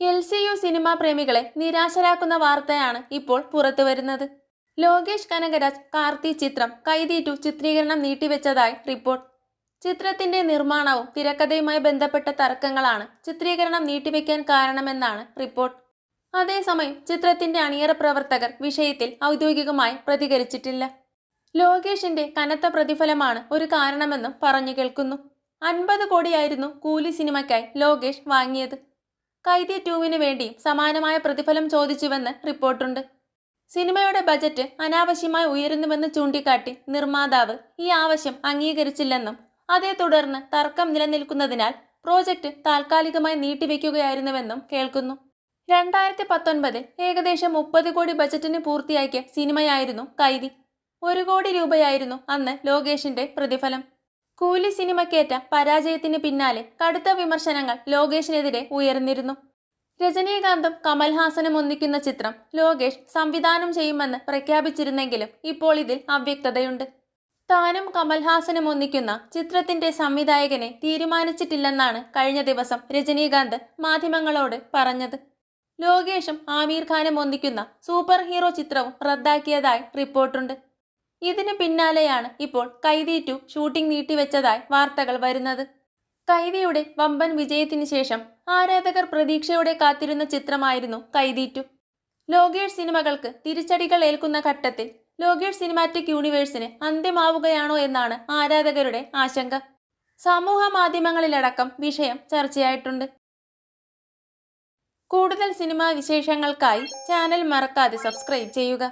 L C U cinema പ്രേമികളെ നിരാശരാക്കുന്ന വാർത്തയാണ് ഇപ്പോൾ പുറത്തു വരുന്നത്. ലോകേഷ് കനകരാജ് കാർത്തി ചിത്രം കൈതീറ്റു ചിത്രീകരണം നീട്ടിവെച്ചതായി റിപ്പോർട്ട്. ചിത്രത്തിന്റെ നിർമ്മാണവും തിരക്കഥയുമായി ബന്ധപ്പെട്ട തർക്കങ്ങളാണ് ചിത്രീകരണം നീട്ടിവെക്കാൻ കാരണമെന്നാണ് റിപ്പോർട്ട്. അതേസമയം ചിത്രത്തിന്റെ അണിയറ പ്രവർത്തകർ വിഷയത്തിൽ ഔദ്യോഗികമായി പ്രതികരിച്ചിട്ടില്ല. ലോകേഷിന്റെ കനത്ത പ്രതിഫലമാണ് ഒരു കാരണമെന്നും പറഞ്ഞു കേൾക്കുന്നു. അൻപത് കോടിയായിരുന്നു കൂലി സിനിമയ്ക്കായി ലോകേഷ് വാങ്ങിയത്. കൈതി ടൂവിന് വേണ്ടി സമാനമായ പ്രതിഫലം ചോദിച്ചുവെന്ന് റിപ്പോർട്ടുണ്ട്. സിനിമയുടെ ബജറ്റ് അനാവശ്യമായി ഉയരുന്നുവെന്ന് ചൂണ്ടിക്കാട്ടി നിർമ്മാതാവ് ഈ ആവശ്യം അംഗീകരിച്ചില്ലെന്നും അതേ തുടർന്ന് തർക്കം നിലനിൽക്കുന്നതിനാൽ പ്രോജക്റ്റ് താൽക്കാലികമായി നീട്ടിവെക്കുകയായിരുന്നുവെന്നും കേൾക്കുന്നു. രണ്ടായിരത്തി പത്തൊൻപതിൽ ഏകദേശം മുപ്പത് കോടി ബജറ്റിന് പൂർത്തിയാക്കിയ സിനിമയായിരുന്നു കൈതി. ഒരു കോടി രൂപയായിരുന്നു അന്ന് ലോകേഷിന്റെ പ്രതിഫലം. കൂലി സിനിമക്കേറ്റ പരാജയത്തിന് പിന്നാലെ കടുത്ത വിമർശനങ്ങൾ ലോകേഷിനെതിരെ ഉയർന്നിരുന്നു. രജനീകാന്തും കമൽഹാസനും ഒന്നിക്കുന്ന ചിത്രം ലോകേഷ് സംവിധാനം ചെയ്യുമെന്ന് പ്രഖ്യാപിച്ചിരുന്നെങ്കിലും ഇപ്പോൾ ഇതിൽ അവ്യക്തതയുണ്ട്. താനും കമൽഹാസനും ഒന്നിക്കുന്ന ചിത്രത്തിന്റെ സംവിധായകനെ തീരുമാനിച്ചിട്ടില്ലെന്നാണ് കഴിഞ്ഞ ദിവസം രജനീകാന്ത് മാധ്യമങ്ങളോട് പറഞ്ഞത്. ലോകേഷും ആമീർ ഖാനും ഒന്നിക്കുന്ന സൂപ്പർ ഹീറോ ചിത്രവും റദ്ദാക്കിയതായി റിപ്പോർട്ടുണ്ട്. ഇതിന് പിന്നാലെയാണ് ഇപ്പോൾ കൈതി ടു ഷൂട്ടിംഗ് നീട്ടിവെച്ചതായി വാർത്തകൾ വരുന്നത്. കൈദിയുടെ വമ്പൻ വിജയത്തിന് ശേഷം ആരാധകർ പ്രതീക്ഷയോടെ കാത്തിരുന്ന ചിത്രമായിരുന്നു കൈതി ടു. ലോകേഷ് സിനിമകൾക്ക് തിരിച്ചടികൾ ഏൽക്കുന്ന ഘട്ടത്തിൽ ലോകേഷ് സിനിമാറ്റിക് യൂണിവേഴ്സിന് അന്ത്യമാവുകയാണോ എന്നാണ് ആരാധകരുടെ ആശങ്ക. സമൂഹ മാധ്യമങ്ങളിലടക്കം വിഷയം ചർച്ചയായിട്ടുണ്ട്. കൂടുതൽ സിനിമാ വിശേഷങ്ങൾക്കായി ചാനൽ മറക്കാതെ സബ്സ്ക്രൈബ് ചെയ്യുക.